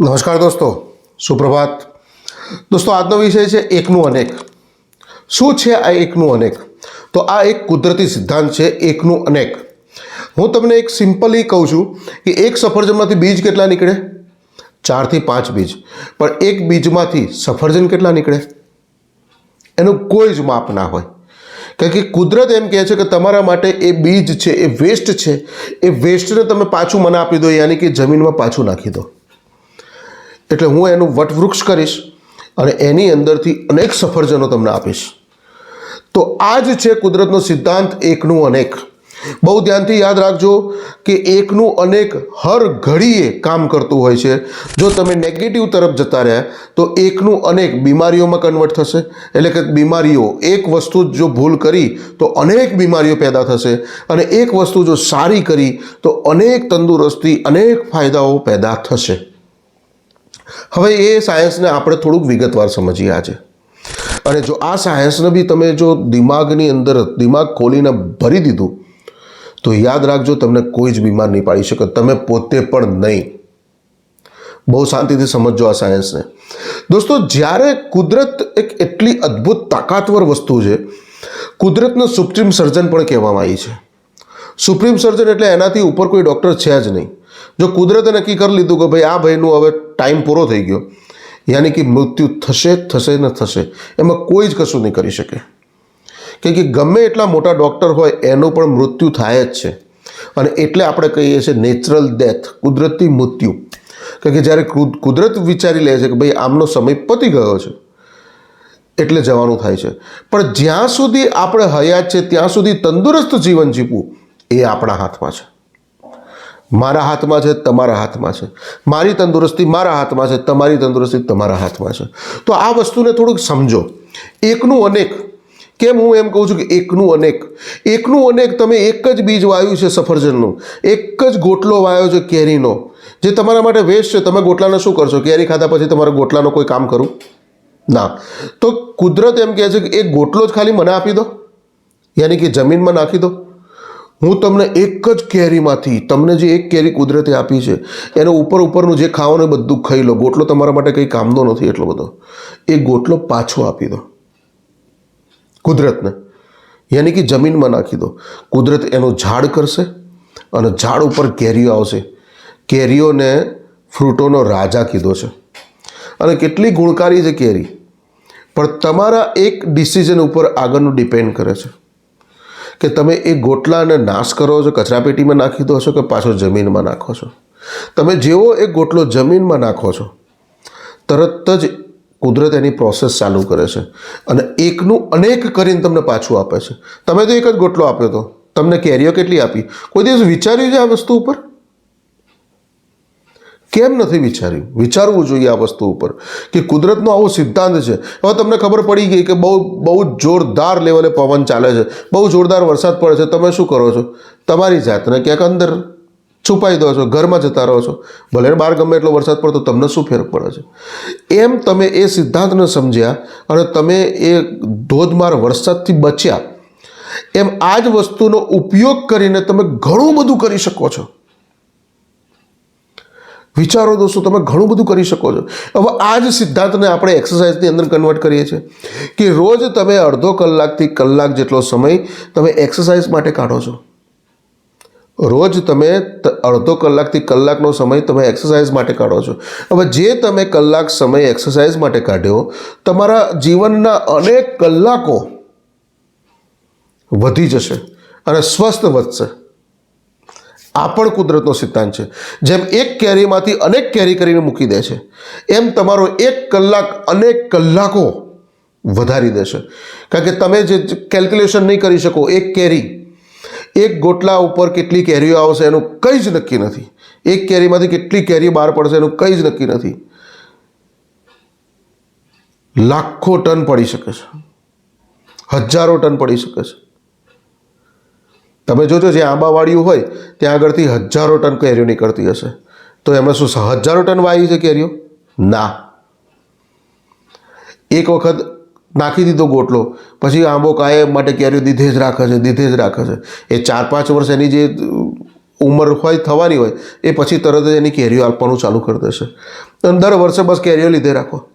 નમસ્કાર દોસ્તો, સુપ્રભાત. દોસ્તો, આજનો વિષય છે એકનું અનેક શું છે આ એકનું અનેક તો આ એક કુદરતી સિદ્ધાંત છે, એકનું અનેક હું તમને એક સિમ્પલી કહું છું કે એક સફરજનમાંથી બીજ કેટલા નીકળે? ચારથી પાંચ બીજ. પણ એક બીજમાંથી સફરજન કેટલા નીકળે? એનું કોઈ જ માપ ના હોય. કારણ કે કુદરત એમ કહે છે કે તમારા માટે એ બીજ છે, એ વેસ્ટ છે, એ વેસ્ટને તમે પાછું મને આપી દો, યાની કે જમીનમાં પાછું નાખી દો. એટલે હું એનું વટવૃક્ષ કરીશ અને એની અંદરથી અનેક સફરજનો તમને આપીશ. તો આ જ છે કુદરતનો સિદ્ધાંત એકનું અનેક. બહુ ધ્યાનથી યાદ રાખજો કે એકનું અનેક હર ઘડીએ કામ કરતું હોય છે. જો તમે નેગેટિવ તરફ જતા રહ્યા, તો એકનું અનેક બીમારીઓમાં કન્વર્ટ થશે. એટલે કે બીમારીઓ, એક વસ્તુ જો ભૂલ કરી, તો અનેક બીમારીઓ પેદા થશે. અને એક વસ્તુ જો સારી કરી, તો અનેક તંદુરસ્તી, અનેક ફાયદાઓ પેદા થશે. હવે એ સાયન્સને આપણે થોડુંક વિગતવાર સમજીએ આજે. અને જો આ સાયન્સને બી તમે જો દિમાગની અંદર, દિમાગ ખોલીને ભરી દીધું, તો યાદ રાખજો તમને કોઈ જ બીમાર નહીં પાડી શકે. તમે પોતે પણ નહીં. બહુ શાંતિથી સમજજો આ સાયન્સને. દોસ્તો, જ્યારે કુદરત એક એટલી અદ્ભુત તાકાતવર વસ્તુ છે, કુદરતનું સુપ્રીમ સર્જન પણ કહેવામાં આવી છે. સુપ્રીમ સર્જન એટલે એનાથી ઉપર કોઈ ડૉક્ટર છે જ નહીં. જો કુદરતે નક્કી કરી લીધું કે ભાઈ આ ભાઈનું હવે ટાઈમ પૂરો થઈ ગયો. યાની કે મૃત્યુ થશે થશે ને થશે. એમાં કોઈ જ કશું નહીં કરી શકે. કેમ કે ગમે એટલા મોટા ડૉક્ટર હોય, એનું પણ મૃત્યુ થાય જ છે. અને એટલે આપણે કહીએ છીએ નેચરલ ડેથ, કુદરતી મૃત્યુ. કારણ કે જ્યારે કુદરત વિચારી લે છે કે ભાઈ આમનો સમય પતી ગયો છે, એટલે જવાનું થાય છે. પણ જ્યાં સુધી આપણે હયાત છે, ત્યાં સુધી તંદુરસ્ત જીવન જીવવું એ આપણા હાથમાં છે. મારા હાથમાં છે, તમારા હાથમાં છે. મારી તંદુરસ્તી મારા હાથમાં છે, તમારી તંદુરસ્તી તમારા હાથમાં છે. તો આ વસ્તુને થોડુંક સમજો. એકનું અનેક. કેમ હું એમ કહું છું કે એકનું અનેક? એકનું અનેક તમે એક જ બીજ વાવ્યું છે સફરજનનું. એક જ ગોટલો વાવ્યો છે કેરીનો. જે તમારા માટે વેસ્ટ છે, તમે ગોટલાને શું કરશો? કેરી ખાધા પછી તમારે ગોટલાનો કોઈ કામ કરું? ના. તો કુદરત એમ કહે છે કે એક ગોટલો જ ખાલી મને આપી દો. યાની કે જમીનમાં નાખી દો. હું તમને એક જ કેરીમાંથી, તમને જે એક કેરી કુદરતે આપી છે, એનો ઉપર ઉપરનું જે ખાવાનું બધું ખાઈ લો. ગોટલો તમારા માટે કંઈ કામનો નથી એટલો બધો. એ ગોટલો પાછો આપી દો. કુદરતને. યાની કે જમીનમાં નાખી દો. કુદરત એનું ઝાડ કરશે અને ઝાડ ઉપર કેરીઓ આવશે. કેરીઓને ફ્રૂટોનો રાજા કીધો છે. અને કેટલી ગુણકારી છે કેરી. પણ તમારા એક ડિસિઝન ઉપર આગળનું ડિપેન્ડ કરે છે. કે તમે એ ગોટલાને નાશ કરો છો, કચરાપેટીમાં નાખી દો છો કે પાછો જમીનમાં નાખો છો? તમે જેવો એ ગોટલો જમીનમાં નાખો છો, તરત જ કુદરત એની પ્રોસેસ ચાલુ કરે છે અને એકનું અનેક કરીને તમને પાછું આપે છે. તમે તો એક જ ગોટલો આપ્યો હતો તમને કેરીઓ કેટલી આપી? કોઈ દિવસ વિચાર્યું છે આ વસ્તુ ઉપર? કેમ નથી વિચાર્યું? વિચારવું જોઈએ આ વસ્તુ ઉપર કે કુદરતનો આવો સિદ્ધાંત છે. હવે તમને ખબર પડી ગઈ કે બહુ બહુ જોરદાર લેવલે પવન ચાલે છે. બહુ જોરદાર વરસાદ પડે છે. તમે શું કરો છો? તમારી જાતને ક્યાંક અંદર છુપાઈ દો છો, ઘરમાં જતા રહો છો. ભલે બહાર ગમે એટલો વરસાદ પડતો, તમને શું ફેર પડે છે? એમ તમે એ સિદ્ધાંતને સમજ્યા અને તમે એ ધોધમાર વરસાદથી બચ્યા. એમ આ જ વસ્તુનો ઉપયોગ કરીને તમે ઘણું બધું કરી શકો છો. વિચારો દોસ્તો, તમે ઘણું બધું કરી શકો છો. હવે આ જ સિદ્ધાંતને આપણે એક્સરસાઇઝની અંદર કન્વર્ટ કરીએ છીએ કે રોજ તમે અડધો કલાકથી કલાક જેટલો સમય તમે એક્સરસાઇઝ માટે કાઢો છો. રોજ તમે અડધો કલાકથી કલાકનો સમય તમે એક્સરસાઇઝ માટે કાઢો છો. હવે જે તમે કલાક સમય એક્સરસાઇઝ માટે કાઢ્યો, તમારા જીવનના અનેક કલાકો વધી જશે અને સ્વસ્થ વધશે. આ પણ કુદરતનો સિદ્ધાંત છે. જેમ એક કેરીમાંથી અનેક કેરી કરીને મૂકી દે છે, એમ તમારો એક કલાક અનેક કલાકો વધારી દેશે કારણ કે તમે જે કેલ્ક્યુલેશન નહીં કરી શકો, એક કેરી, એક ગોટલા ઉપર કેટલી કેરીઓ આવશે એનું કંઈ જ નક્કી નથી. એક કેરીમાંથી કેટલી કેરી બહાર પડશે એનું કંઈ જ નક્કી નથી. લાખો ટન પડી શકે છે. હજારો ટન પડી શકે છે. તમે જોજો જે આંબાવાળીઓ હોય, ત્યાં આગળથી હજારો ટન કેરીઓ નીકળતી હશે. તો એમાં શું હજારો ટન વાવી છે કેરીઓ? ના. એક વખત નાખી દીધો ગોટલો, પછી આંબો કાયમ માટે કેરીઓ દીધે જ રાખે છે, દીધે જ રાખે છે. એ ચાર પાંચ વર્ષ એની જે ઉંમર હોય, થવાની હોય, એ પછી તરત જ એની કેરીઓ આપવાનું ચાલુ કરી દેશે. અને દર વર્ષે બસ કેરીઓ લીધે રાખો.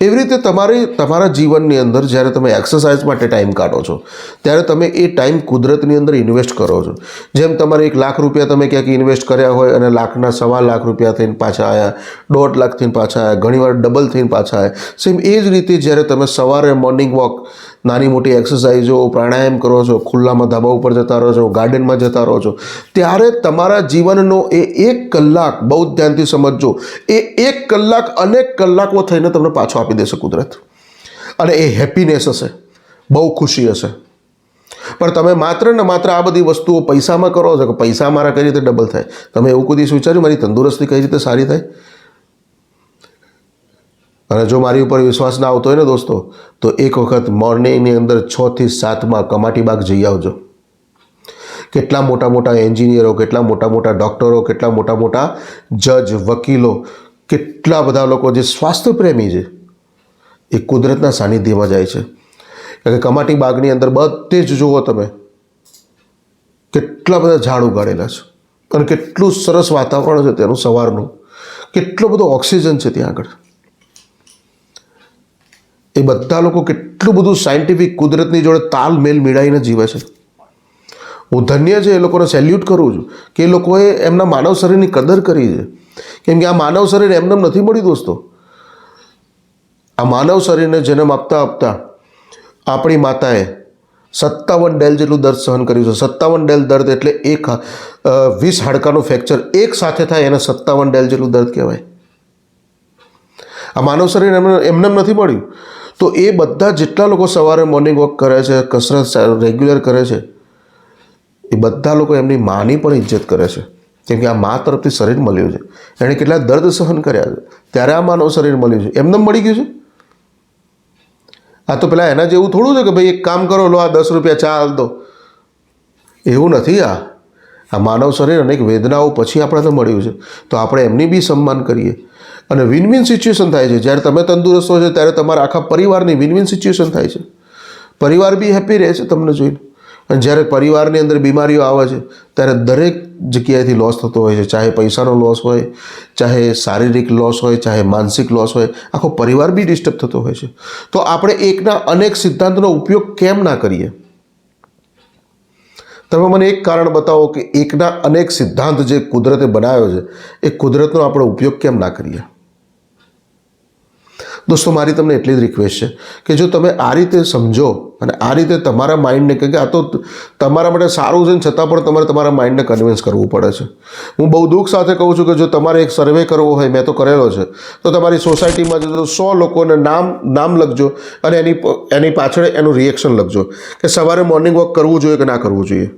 એવી રીતે તમારી, તમારા જીવનની અંદર જ્યારે તમે એક્સરસાઇઝ માટે ટાઈમ કાઢો છો, ત્યારે તમે એ ટાઈમ કુદરતની અંદર ઇન્વેસ્ટ કરો છો. જેમ તમારે એક લાખ રૂપિયા તમે ક્યાંક ઇન્વેસ્ટ કર્યા હોય અને લાખના સવા લાખ રૂપિયા થઈને પાછા આવ્યા દોઢ લાખ થઈને પાછા આવ્યા ઘણીવાર ડબલ થઈને પાછા આવ્યા સેમ એ જ રીતે જ્યારે તમે સવારે મોર્નિંગ વોક નાની મોટી એક્સરસાઇઝો પ્રાણાયામ કરો છો, ખુલ્લામાં ધાબા ઉપર જતા રહો છો ગાર્ડનમાં જતા રહો છો, ત્યારે તમારા જીવનનો એ એક કલાક, બહુ ધ્યાનથી સમજજો, એ એક કલાક, અનેક કલાકો થઈને તમને પાછો આપી દેશે કુદરત. અને એ હેપીનેસ હશે, બહુ ખુશી હશે. પણ તમે માત્ર ને માત્ર આ બધી વસ્તુઓ પૈસામાં કરો છો, કે પૈસા મારા કઈ રીતે ડબલ થાય? તમે એવું કોઈ દિવસ વિચાર્યું, મારી તંદુરસ્તી કઈ રીતે સારી થાય? અને જો મારી ઉપર વિશ્વાસ ના આવતો હોય ને દોસ્તો, તો એક વખત મોર્નિંગની અંદર છથી સાતમાં કમાટી બાગ જઈ આવજો. કેટલા મોટા મોટા એન્જિનિયરો, કેટલા મોટા મોટા ડૉક્ટરો, કેટલા મોટા મોટા જજ, વકીલો, કેટલા બધા લોકો જે સ્વાસ્થ્ય પ્રેમી છે, એ કુદરતના સાનિધ્યમાં જાય છે. કારણ કે કમાટી બાગની અંદર બધે જ જુઓ તમે, કેટલા બધા ઝાડ ઉગાડેલા છે અને કેટલું સરસ વાતાવરણ છે તેનું સવારનું. કેટલો બધો ઓક્સિજન છે ત્યાં આગળ. એ બધા લોકો કેટલું બધું સાયન્ટિફિક કુદરતની જોડે તાલમેલ મેળવીને જીવે છે. હું ધન્ય છે એ લોકોને સેલ્યુટ કરું છું કે એ લોકોએ એમના માનવ શરીરની કદર કરી છે. કેમ કે આ માનવ શરીર એમને નથી મળ્યું દોસ્તો. આ માનવ શરીરને જન્મ આપતા આપતા આપણી માતાએ સત્તાવન ડેલ જેટલું દર્દ સહન કર્યું છે. સત્તાવન ડેલ દર્દ એટલે એક વીસ હાડકાનું ફ્રેક્ચર એક સાથે થાય એને સત્તાવન ડેલ જેટલું દર્દ કહેવાય. આ માનવ શરીર એમને એમને નથી મળ્યું. તો એ બધા જેટલા લોકો સવારે મોર્નિંગ વોક કરે છે, કસરત રેગ્યુલર કરે છે, એ બધા લોકો એમની માની પણ ઇજ્જત કરે છે. કેમ કે આ મા તરફથી શરીર મળ્યું છે. એણે કેટલા દર્દ સહન કર્યા છે. ત્યારે આ માનવ શરીર મળ્યું છે. એમને મળી ગયું છે? આ તો પેલા એના જેવું થોડું છે કે ભાઈ એક કામ કરો, લો આ દસ રૂપિયા ચા હાલ દો. એવું નથી આ. આ માનવ શરીર અનેક વેદનાઓ પછી આપણને મળ્યું છે. તો આપણે એમની બી સન્માન કરીએ. અને વિન વિન સિચ્યુએશન થાય છે. જ્યારે તમે તંદુરસ્ત હો છો, ત્યારે તમારા આખા પરિવારની વિન વિન સિચ્યુએશન થાય છે. પરિવાર બી હેપી રહે છે તમને જોઈને. અને જ્યારે પરિવારની અંદર બીમારીઓ આવે છે, ત્યારે દરેક જગ્યાએથી લોસ થતો હોય છે. ચાહે પૈસાનો લોસ હોય, ચાહે શારીરિક લોસ હોય, ચાહે માનસિક લોસ હોય, આખો પરિવાર બી ડિસ્ટર્બ થતો હોય છે. તો આપણે એકના અનેક સિદ્ધાંતનો ઉપયોગ કેમ ના કરીએ? તમે મને એક કારણ બતાવો કે એકના અનેક સિદ્ધાંત જે કુદરતે બનાવ્યો છે, એ કુદરતનો આપણે ઉપયોગ કેમ ના કરીએ? દોસ્તો, મારી તમને એટલી જ રિક્વેસ્ટ છે કે જો તમે આ રીતે સમજો અને આ રીતે તમારા માઇન્ડને કે આ તો તમારા માટે સારું છે ને છતાં પણ તમારે તમારા માઇન્ડને કન્વિન્સ કરવું પડે છે. હું બહુ દુઃખ સાથે કહું છું કે જો તમારે એક સર્વે કરવો હોય, મેં તો કરેલો છે, તો તમારી સોસાયટીમાં જો સો લોકોને નામ નામ લખજો અને એની એની પાછળ એનું રિએક્શન લખજો કે સવારે મોર્નિંગ વોક કરવું જોઈએ કે ના કરવું જોઈએ.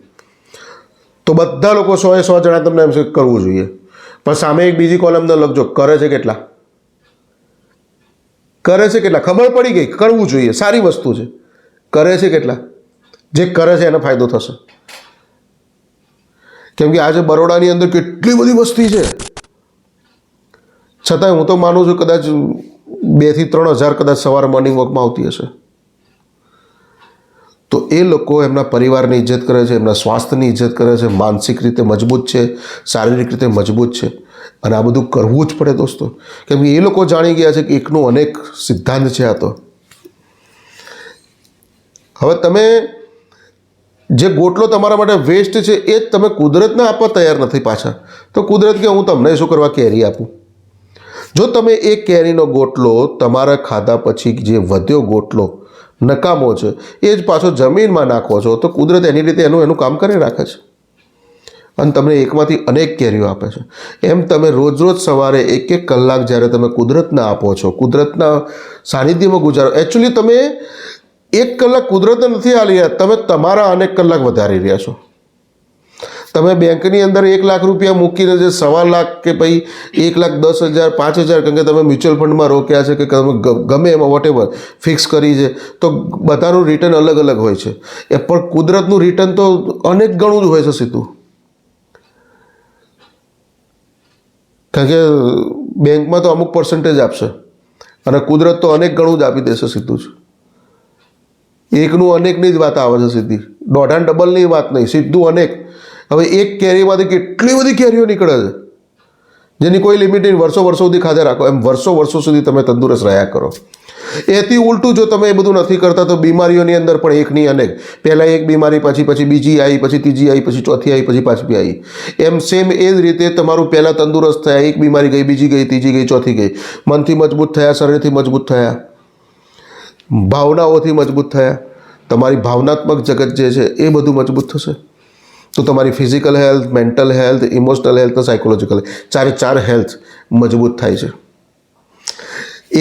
તો બધા લોકો સો એ સો જણા તમને એમ કરવું જોઈએ. પણ સામે એક બીજી કોલમને લખજો, કરે છે કેટલા? કરે છે કેટલા? ખબર પડી ગઈ, કરવું જોઈએ, સારી વસ્તુ છે. કરે છે કેટલા? જે કરે છે એનો ફાયદો થશે. કેમ કે આજે બરોડાની અંદર કેટલી બધી વસ્તી છે. છતાંય હું તો માનું છું કદાચ બેથી ત્રણ હજાર કદાચ સવારે મોર્નિંગ વોકમાં આવતી હશે. તો એ લોકો એમના પરિવારની ઇજ્જત કરે છે, એમના સ્વાસ્થ્યની ઇજ્જત કરે છે, માનસિક રીતે મજબૂત છે, શારીરિક રીતે મજબૂત છે. અને આ બધું કરવું જ પડે દોસ્તો. કેમ કે એ લોકો જાણી ગયા છે કે એકનો અનેક સિદ્ધાંત છે આ તો. હવે તમે જે ગોટલો તમારા માટે વેસ્ટ છે એ જ તમે કુદરતને આપવા તૈયાર નથી પાછા. તો કુદરત કે હું તમને શું કરવા કેરી આપું? જો તમે એ કેરીનો ગોટલો તમારા ખાધા પછી જે વધ્યો ગોટલો, નકામો છે, એ જ પાછો જમીનમાં નાખો છો, તો કુદરત એની રીતે એનું એનું કામ કરી રાખે છે. અને તમને એકમાંથી અનેક કેરીઓ આપે છે. એમ તમે રોજ રોજ સવારે એક એક કલાક જ્યારે તમે કુદરતના આપો છો, કુદરતના સાનિધ્યમાં ગુજારો. એકચ્યુઅલી તમે એક કલાક કુદરતને નથી આલી રહ્યા, તમે તમારા અનેક કલાક વધારી રહ્યા છો. તમે બેંકની અંદર એક લાખ રૂપિયા મૂકીને જે સવા લાખ કે ભાઈ એક લાખ દસ હજાર, પાંચ હજાર કારણ કે તમે મ્યુચ્યુઅલ ફંડમાં રોક્યા છે કે તમે ગમે એમાં વોટેવર ફિક્સ કરી છે, તો બધાનું રિટર્ન અલગ અલગ હોય છે. એ પણ કુદરતનું રિટર્ન તો અનેક ગણું જ હોય છે સીધું. કારણ કે બેંકમાં તો અમુક પર્સન્ટેજ આપશે. અને કુદરત તો અનેક ગણું જ આપી દેશે સીધું જ. એકનું અનેકની જ વાત આવે છે સીધી. દોઢાન ડબલની વાત નહીં, સીધું અનેક. હવે એક કેરીમાંથી કેટલી બધી કેરીઓ નીકળે છે? જેની કોઈ લિમિટ નહીં વર્ષો વર્ષો સુધી ખાધા રાખો. એમ વર્ષો વર્ષો સુધી તમે તંદુરસ્ત રહ્યા કરો. એથી ઉલટું જો તમે એ બધું નથી કરતા, તો બીમારીઓની અંદર પણ એકની અનેક. પહેલાં એક બીમારી, પછી પછી બીજી આવી પછી ત્રીજી આવી પછી ચોથી આવી પછી પાછી આવી એમ સેમ એ જ રીતે તમારું પહેલાં તંદુરસ્ત થયા, એક બીમારી ગઈ, બીજી ગઈ, ત્રીજી ગઈ, ચોથી ગઈ. મનથી મજબૂત થયા, શરીરથી મજબૂત થયા. ભાવનાઓથી મજબૂત થયા. તમારી ભાવનાત્મક જગત જે છે, એ બધું મજબૂત થશે. તો તમારી physical health mental health emotional health psychological ચારે ચાર હેલ્થ મજબૂત થાય છે.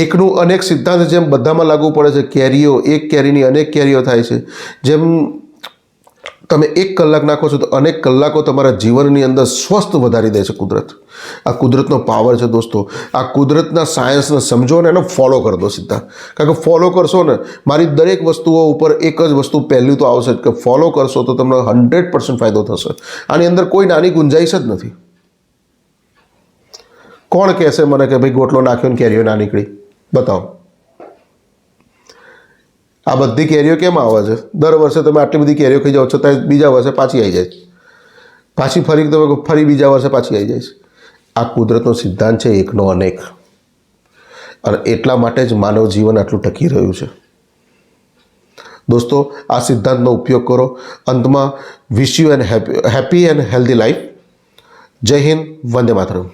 એકનું અનેક સિદ્ધાંત જેમ બધામાં લાગુ પડે છે, કેરીઓ, એક કેરીની અનેક કેરીઓ થાય છે. જેમ તમે એક કલાક નાખો છો તો અનેક કલાકો તમારા જીવનની અંદર સ્વસ્થ વધારી દે છે કુદરત. આ કુદરતનો પાવર છે દોસ્તો. આ કુદરતના સાયન્સને સમજો અને એને ફોલો કરી દો સીધા. કારણ કે ફોલો કરશો ને, મારી દરેક વસ્તુઓ ઉપર એક જ વસ્તુ પહેલું તો આવશે કે ફોલો કરશો તો તમને હંડ્રેડ પર્સન્ટ ફાયદો થશે. આની અંદર કોઈ નાની ગુંજાઈશ જ નથી. કોણ કહેશે મને કે ભાઈ ગોટલો નાખ્યો ને કેરીઓ ના નીકળી? બતાવો. આ બધી કેરીઓ કેમ આવે છે? દર વર્ષે તમે આટલી બધી કેરીઓ ખાઈ જાઓ છતાં બીજા વર્ષે પાછી આવી જાય પાછી ફરી તમે ફરી બીજા વર્ષે પાછી આવી જાય આ કુદરતનો સિદ્ધાંત છે એકનો અનેક. અને એટલા માટે જ માનવ જીવન આટલું ટકી રહ્યું છે. દોસ્તો, આ સિદ્ધાંતનો ઉપયોગ કરો. અંતમાં wish you and happy happy and healthy life જય હિન્દ, વંદે માતરમ.